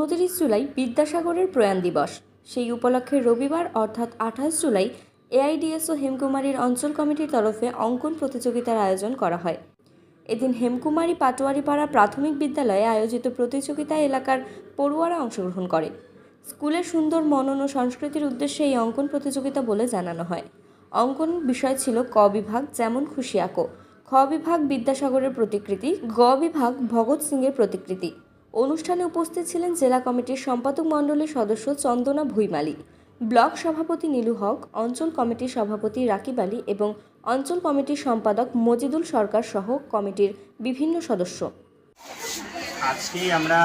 উনতিরিশ জুলাই বিদ্যাসাগরের প্রয়াণ দিবস। সেই উপলক্ষে রবিবার অর্থাৎ আঠাশ জুলাই এআইডিএসও হেমকুমারীর অঞ্চল কমিটির তরফে অঙ্কন প্রতিযোগিতার আয়োজন করা হয়। এদিন হেমকুমারী পাটোয়ারিপাড়া প্রাথমিক বিদ্যালয়ে আয়োজিত প্রতিযোগিতায় এলাকার পড়ুয়ারা অংশগ্রহণ করে। স্কুলের সুন্দর মনন ও সংস্কৃতির উদ্দেশ্যে এই অঙ্কন প্রতিযোগিতা বলে জানানো হয়। অঙ্কন বিষয় ছিল ক বিভাগ, যেমন খুশি আঁকো খ বিভাগ বিদ্যাসাগরের প্রতিকৃতি, গ বিভাগ ভগৎ সিংয়ের প্রতিকৃতি। অনুষ্ঠানে উপস্থিত ছিলেন জেলা কমিটির সম্পাদক মণ্ডলীর সদস্য চন্দনা ভুইমালি, ব্লক সভাপতি নীলু হক, অঞ্চল কমিটির সভাপতি রাকিব আলী এবং অঞ্চল কমিটির সম্পাদক মজিদুল সরকার সহ কমিটির বিভিন্ন সদস্য। আজকে আমরা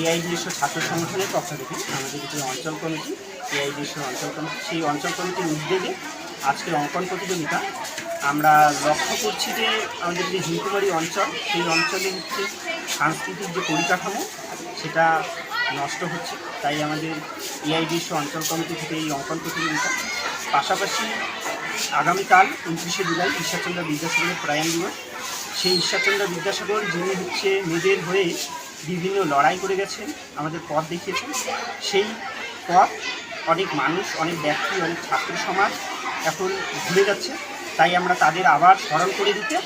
এআইডিএসও ছাত্র সংগঠনের পক্ষ থেকে আমাদের যে অঞ্চল কমিটি এআইডিএসও অঞ্চল কমিটি, সেই অঞ্চল কমিটির উদ্যোগে আজকের অঙ্কন প্রতিযোগিতা আমরা লক্ষ্য করছি যে আমাদের যে হিন্দুবাড়ি অঞ্চল, সেই অঞ্চলে হচ্ছে সাংস্কৃতিক যে পরিকাঠামো, সেটা নষ্ট হচ্ছে। তাই আমাদের এআইডিএসও অঞ্চল কমিটি থেকে এই অঙ্কন প্রতিযোগিতা। পাশাপাশি আগামীকাল উনত্রিশে জুলাই ঈশ্বরচন্দ্র বিদ্যাসাগরের প্রয়াণ দিবস। সেই ঈশ্বরচন্দ্র বিদ্যাসাগর, যিনি হচ্ছে মেয়েদের হয়ে বিভিন্ন লড়াই করে গেছেন, আমাদের পথ দেখিয়েছেন। সেই পথ অনেক মানুষ, অনেক ব্যক্তি, অনেক ছাত্র সমাজ এখন ভুলে যাচ্ছে। তাই আমরা তাদের আবার স্মরণ করে দিতে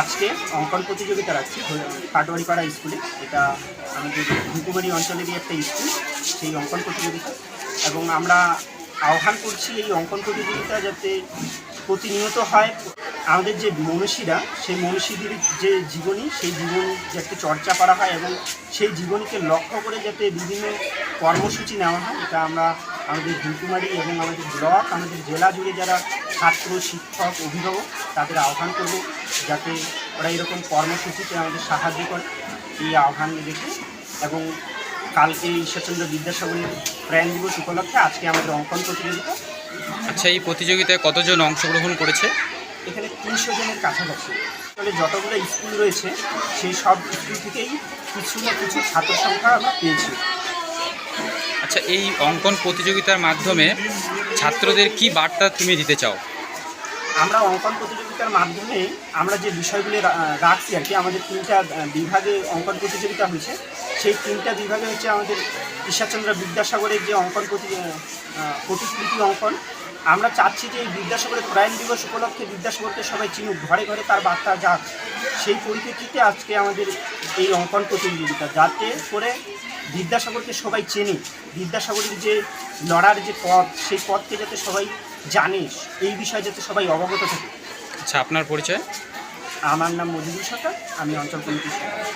আজকে অঙ্কন প্রতিযোগিতা রাখছি পাটোয়ারিপাড়া স্কুলে। এটা আমাদের হুকুমারি অঞ্চলেরই একটা স্কুল, সেই অঙ্কন প্রতিযোগিতা। এবং আমরা আহ্বান করছি এই অঙ্কন প্রতিযোগিতা যাতে প্রতিনিয়ত হয়। আমাদের যে মনীষীরা, সেই মনীষীদের যে জীবনী, সেই জীবন যাতে চর্চা করা হয় এবং সেই জীবনীকে লক্ষ্য করে যাতে বিভিন্ন কর্মসূচি নেওয়া হয়, এটা আমরা আমাদের হুকুমারি এবং আমাদের ব্লক, আমাদের জেলা জুড়ে যারা ছাত্র শিক্ষক অভিভাবক তাদের আহ্বান করব যাতে ওরা এরকম কর্মসূচিতে আমাদের সাহায্য করে। এই আহ্বান রেখে এবং কালকে ঈশ্বরচন্দ্র বিদ্যাসাগরের প্রয়াণ দিবস উপলক্ষে আজকে আমাদের অঙ্কন প্রতিযোগিতা। আচ্ছা এই প্রতিযোগিতায় কতজন অংশগ্রহণ করেছে? এখানে তিনশো জনের কাছাকাছি। তাহলে যতগুলো স্কুল রয়েছে সেই সব স্কুল থেকেই কিছু না কিছু ছাত্র সংখ্যা আমরা পেয়েছি। আচ্ছা এই অঙ্কন প্রতিযোগিতার মাধ্যমে ছাত্রদের কি বার্তা তুমি দিতে চাও? আমরা অঙ্কন প্রতিযোগিতার মাধ্যমে আমরা যে বিষয়গুলি রাখছি আর কি, আমাদের তিনটা বিভাগে অঙ্কন প্রতিযোগিতা হয়েছে। সেই তিনটা বিভাগে হচ্ছে আমাদের ঈশ্বরচন্দ্র বিদ্যাসাগরের যে অঙ্কন প্রতি প্রতিকৃতি অঙ্কন। আমরা চাচ্ছি যে এই বিদ্যাসাগরের প্রয়াণ দিবস উপলক্ষে বিদ্যাসাগরকে সবাই চিনুক, ঘরে ঘরে তার বার্তা যাক। সেই পরিপ্রেক্ষিতে আজকে আমাদের এই অঙ্কন প্রতিযোগিতা, যাতে করে বিদ্যাসাগরকে সবাই চেনে বিদ্যাসাগরের যে লড়ার যে পথ, সেই পথকে যাতে সবাই জানে এই বিষয়ে যাতে সবাই অবগত থাকে আচ্ছা আপনার পরিচয় আমার নাম মজিদুল সরকার আমি অঞ্চল কমিটির সভাপতি।